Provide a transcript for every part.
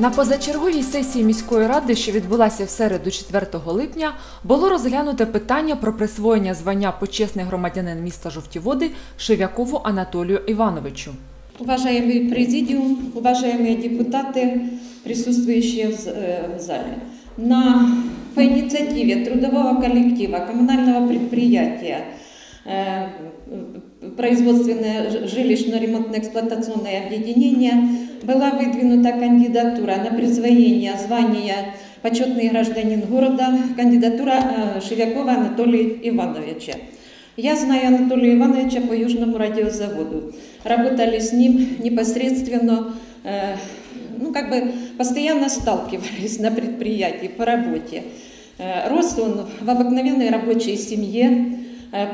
На позачерговій сесії міської ради, що відбулася в середу 4 липня, було розглянуте питання про присвоєння звання почесний громадянин міста Жовтіводи Шевякову Анатолію Івановичу. Уважаемый президиум, уважаемые депутаты, присутствующие в з- э, в зале, на, по инициативе трудового коллектива коммунального предприятия э, производственное жилищно-ремонтно-эксплуатационное объединение была выдвинута кандидатура на присвоение звания почетный гражданин города, кандидатура э, Шевякова Анатолия Ивановича. Я знаю Анатолия Ивановича по Южному радиозаводу. Работали с ним непосредственно, э, ну как бы постоянно сталкивались на предприятии по работе. Э, рос он в обыкновенной рабочей семье,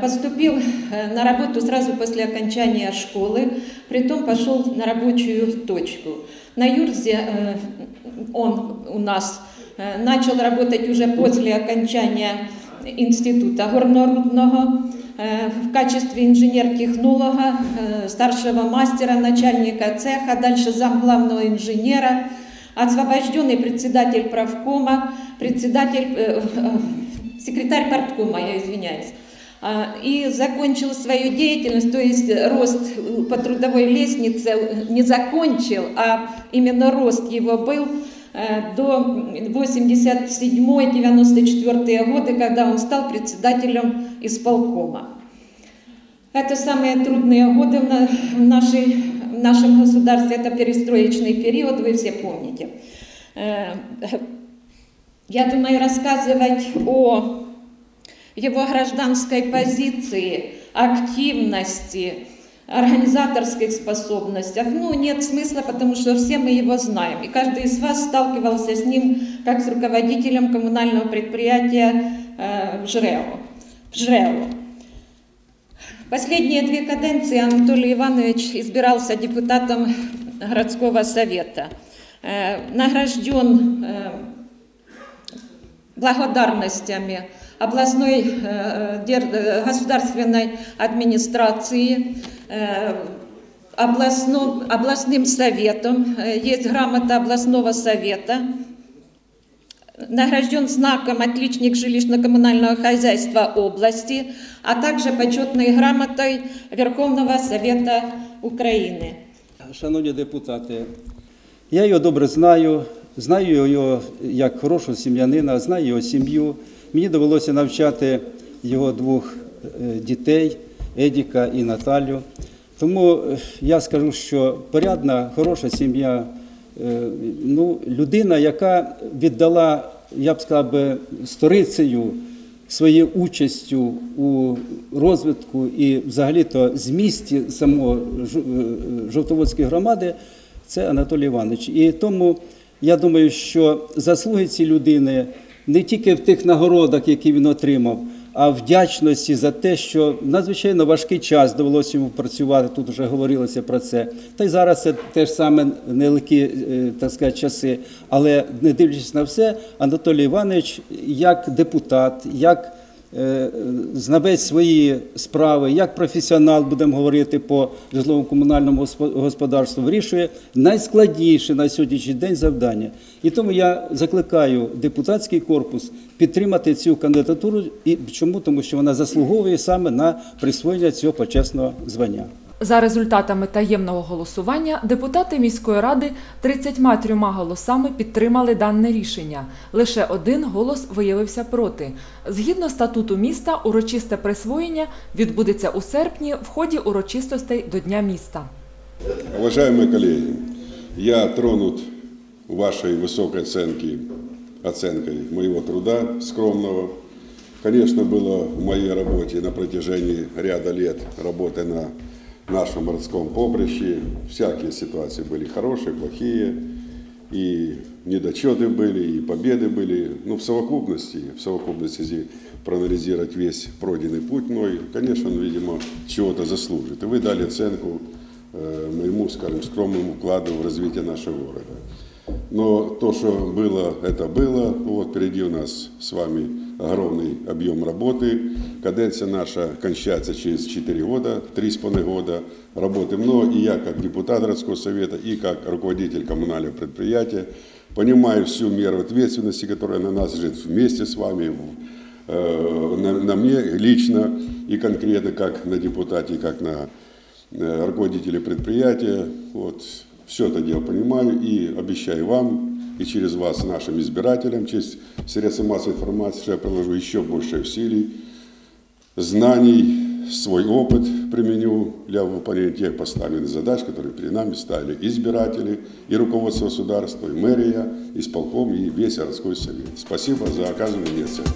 поступил э, на работу сразу после окончания школы, притом пошел на рабочую точку. На Юрзе э, он у нас э, начал работать уже после окончания института горнорудного э, в качестве инженер-технолога, э, старшего мастера, начальника цеха, дальше зам главного инженера, освобожденный председатель правкома, председатель, э, э, секретарь парткома, я извиняюсь. А, И закончил свою деятельность, то есть рост по трудовой лестнице не закончил, а именно рост его был э, до 87-94 годы, когда он стал председателем исполкома. Это самые трудные годы в, нашей, в нашем государстве, это перестроечный период, вы все помните. Э, Я думаю, рассказывать о его гражданской позиции, активности, организаторских способностях, ну, нет смысла, потому что все мы его знаем. И каждый из вас сталкивался с ним как с руководителем коммунального предприятия э, в ЖРЭО. В ЖРЭО. Последние две каденции Анатолий Иванович избирался депутатом городского совета. Э, Награжден э, благодарностями областной э, э, государственной администрации, э, областном- областным советом, есть грамота областного совета, награжден знаком «Отличник жилищно-коммунального хозяйства области», а также почетной грамотой Верховного Совета Украины. Шановні депутати, я його добре знаю, знаю його як хорошого сім'янина, знаю його сім'ю. Мені довелося навчати його двох е, дітей Едіка і Наталю. Тому е, я скажу, що порядна, хороша сім'я, е, ну, людина, яка віддала, я б сказав, сторицею своєю участю у розвитку і взагалі-то змісті самого Жовтоводської громади, це Анатолій Іванович. І тому я думаю, що заслуги цієї людини не тільки в тих нагородах, які він отримав, а вдячності за те, що надзвичайно важкий час довелося йому працювати. Тут вже говорилося про це. Та й зараз це теж саме нелегкі е, так сказати, часи. Але не дивлячись на все, Анатолій Іванович, як депутат, як знавець свої справи, як професіонал, будемо говорити по житлово-комунальному господарству, вирішує найскладніше на сьогоднішній день завдання. І тому я закликаю депутатський корпус підтримати цю кандидатуру. І чому? Тому що вона заслуговує саме на присвоєння цього почесного звання. За результатами таємного голосування депутати міської ради 33 голосами підтримали дане рішення. Лише один голос виявився проти. Згідно статуту міста, урочисте присвоєння відбудеться у серпні в ході урочистостей до Дня міста. Уважаемые коллеги, я тронут вашей высокой оценки, оценкой моего труда скромного. Конечно, было в моей работе на протяжении ряда лет работы на нашем городском поприще. Всякие ситуации были хорошие, плохие, и недочеты были, и победы были. Ну, в совокупности, в совокупности, если проанализировать весь пройденный путь мой, конечно, он, видимо, чего-то заслужит. И вы дали оценку э, моему, скажем, скромному вкладу в развитие нашего города. Но то, что было, это было. Вот впереди у нас с вами огромный объем работы. Каденция наша кончается через 4 года, 3,5 года. Работы много. И я, как депутат городского совета, и как руководитель коммунального предприятия, понимаю всю меру ответственности, которая на нас лежит вместе с вами, э, на, на мне лично и конкретно, как на депутате, как на э, руководителе предприятия. Вот, все это дело понимаю и обещаю вам и через вас нашим избирателям, через средства массовой информации, что я приложу еще больше усилий, знаний, свой опыт применю для выполнения тех поставленных задач, которые перед нами ставили избиратели, и руководство государства, и мэрия, и исполком, и весь городской совет. Спасибо за оказанную оценку.